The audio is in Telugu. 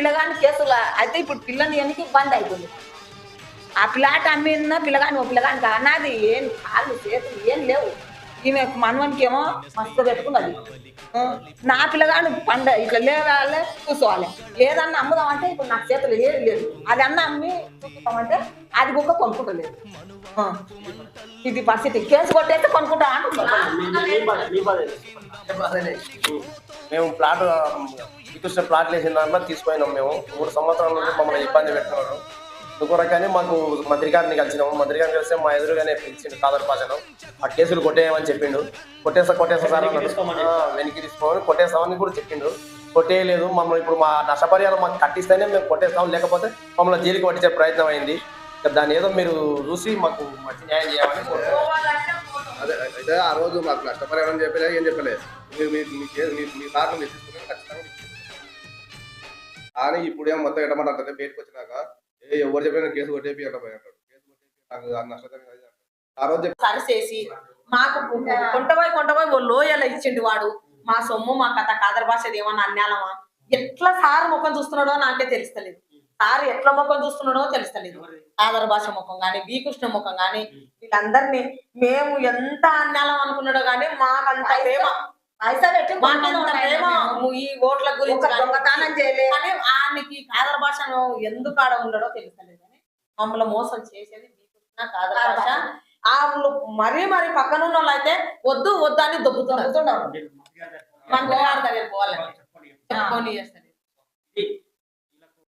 పిల్లగాని కేసులు అయితే ఇప్పుడు పిల్లని ఎనికి బంద్ అవుతుంది? ఆ పిల్లాట అమ్మిన పిల్లగాని ఓ పిల్లగానికి అన్నది ఏం కాళ్ళు చేతులు ఏం లేవు. ఈమె మనవనికి ఏమో మస్తు పెట్టుకున్నది. నా పిల్లగాని పండ ఇట్లా లేవాలే చూసుకోవాలి ఏదన్నా అమ్ముదామంటే ఇప్పుడు నాకు చేతులు ఏది లేదు అది అన్న అమ్మి చూపిస్తామంటే అది కూడా కొనుక్కుంటలేదు. ఇది పరిస్థితి. కేసు కొట్టేస్తే కొనుక్కుంటా అంటున్నారు మేము ప్లాట్ శ్రీకృష్ణ ప్లాట్లు వేసిన దాంట్లో తీసుకుపోయినాం మేము. మూడు సంవత్సరాల నుండి మమ్మల్ని ఇబ్బంది పెట్టుకున్నాడు ఇంకొరకని మాకు మంత్రి గారిని కలిసినాము మంత్రి గారిని కలిస్తే మా ఎదురుగానే పిలిచిండు కాదర్ భాషను ఆ కేసులు కొట్టేయమని చెప్పిండు. కొట్టేస్తా కొట్టేస్తా సార్ వెనక్కి తీసుకోమని కొట్టేస్తామని కూడా చెప్పిండు. కొట్టేయలేదు మమ్మల్ని ఇప్పుడు మా నష్టపరిహారం మాకు కట్టిస్తేనే మేము కొట్టేస్తాం. లేకపోతే మమ్మల్ని జైలుకి పట్టించే ప్రయత్నం అయింది. దాన్ని ఏదో మీరు చూసి మాకు మంచి న్యాయం చేయాలని కోరుతున్నాం. అదే అయితే ఆ రోజు మాకు కస్టమర్ ఏమని చెప్పలేదు ఏం చెప్పలేదు మీరు మీ మీ మీ మీ మీరు తీసుకుని ఖచ్చితంగా కానీ ఇప్పుడు ఏం మొత్తం ఎడమంటే బయటకు వచ్చినాక ఏ ఎవరు చెప్పినా కేసు కొట్టేపి అంటాడు కేసు కొట్టేపి నాకు నష్టం ఆ రోజు చెప్పి మాకు కొంటపోయి కొంటపోయి ఓ లోయలు ఇచ్చిండు వాడు. మా సొమ్ము మా కథ కాదర్ భాషది ఏమన్నా అన్యాలమా? ఎట్లా సార్ ముఖం చూస్తున్నాడో నాకే తెలుస్తలేదు. సార్ ఎట్లా ముఖం చూస్తున్నాడో తెలుస్తలేదు. ఆదర భాష ముఖం గాని బి కృష్ణ ముఖం గాని వీళ్ళందరినీ మేము ఎంత అన్యాలం అనుకున్నాడో గాని మాకంత ప్రేమ. ఈ ఓట్ల గురించి గాని, దొంగతనం చేయలేదు కానీ ఆయనకి కాదర భాషను ఎందుకు ఆడ ఉండడో తెలుస్తలేదు కానీ మమ్మల్ని మోసం చేసేది బి కృష్ణ కాదర భాష. వాళ్ళు మరీ మరీ పక్కన ఉన్న వాళ్ళు అయితే వద్దు వద్దు అని దొబ్బుతున్నారు. గారి దగ్గర పోవాలంటే చెప్పుకొని చేస్తారు